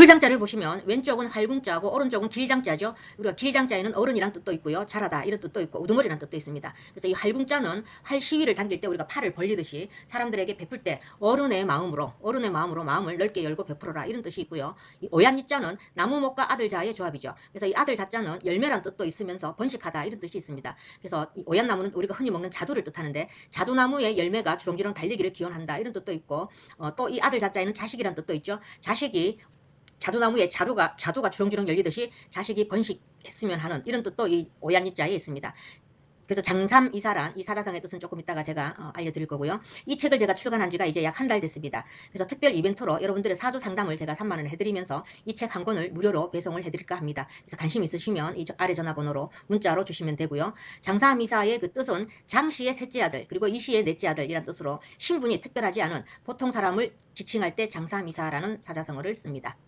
풀장자를 보시면 왼쪽은 활궁자고 오른쪽은 길장자죠. 우리가 길장자에는 어른이란 뜻도 있고요. 잘하다 이런 뜻도 있고 우두머리란 뜻도 있습니다. 그래서 이 활궁자는 활 시위를 당길 때 우리가 팔을 벌리듯이 사람들에게 베풀 때 어른의 마음으로 어른의 마음으로 마음을 넓게 열고 베풀어라 이런 뜻이 있고요. 이 오얀이자는 나무목과 아들자의 조합이죠. 그래서 이 아들 자자는 열매란 뜻도 있으면서 번식하다 이런 뜻이 있습니다. 그래서 이 오얀나무는 우리가 흔히 먹는 자두를 뜻하는데 자두나무의 열매가 주렁주렁 달리기를 기원한다 이런 뜻도 있고 어, 또 이 아들 자자에는 자식이란 뜻도 있죠. 자식이 자두나무에 자두가 자두가 주렁주렁 열리듯이 자식이 번식했으면 하는 이런 뜻도 이 오얀이자에 있습니다. 그래서 장삼 이사란 이 사자성의 뜻은 조금 이따가 제가 어, 알려드릴 거고요. 이 책을 제가 출간한 지가 이제 약 한 달 됐습니다. 그래서 특별 이벤트로 여러분들의 사주 상담을 제가 3만 원을 해드리면서 이 책 한 권을 무료로 배송을 해드릴까 합니다. 그래서 관심 있으시면 이 저- 아래 전화번호로 문자로 주시면 되고요. 장삼 이사의 그 뜻은 장씨의 셋째 아들 그리고 이씨의 넷째 아들이란 뜻으로 신분이 특별하지 않은 보통 사람을 지칭할 때 장삼 이사라는 사자성어를 씁니다.